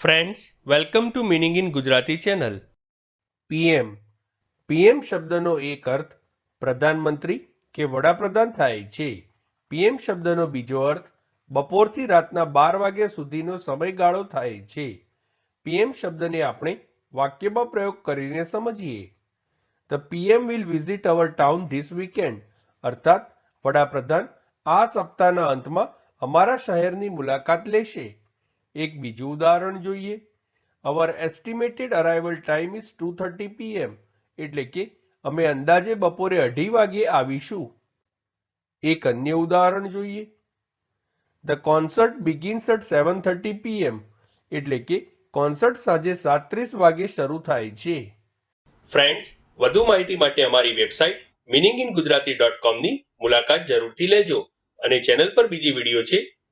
Friends welcome to meaning in Gujarati channel PM PM શબ્દનો એક અર્થ પ્રધાનમંત્રી કે વડાપ્રધાન થાય છે. પીએમ શબ્દનો બીજો અર્થ બપોરથી રાતના બાર વાગ્યા સુધીનો સમયગાળો થાય છે. પીએમ શબ્દને આપણે વાક્યમાં પ્રયોગ કરીને સમજીએ. The PM will visit our town this weekend અર્થાત, વડાપ્રધાન આ સપ્તાહના અંતમાં અમારા શહેરની મુલાકાત લેશે. એક બીજું ઉદાહરણ જોઈએ. Our estimated arrival time is two thirty PM એટલે કે અમે અંદાજે બપોરે અઢી વાગ્યે આવીશું. એક અન્ય ઉદાહરણ જોઈએ. The concert begins at seven thirty PM એટલે કે કોન્સર્ટ સાંજે સાત્રીસ વાગે શરૂ થાય છે. ફ્રેન્ડ્સ વધુ માહિતી માટે અમારી website meaning in Gujarati dot કોમની મુલાકાત જરૂરથી લેજો અને ચેનલ પર બીજી વીડિયો છે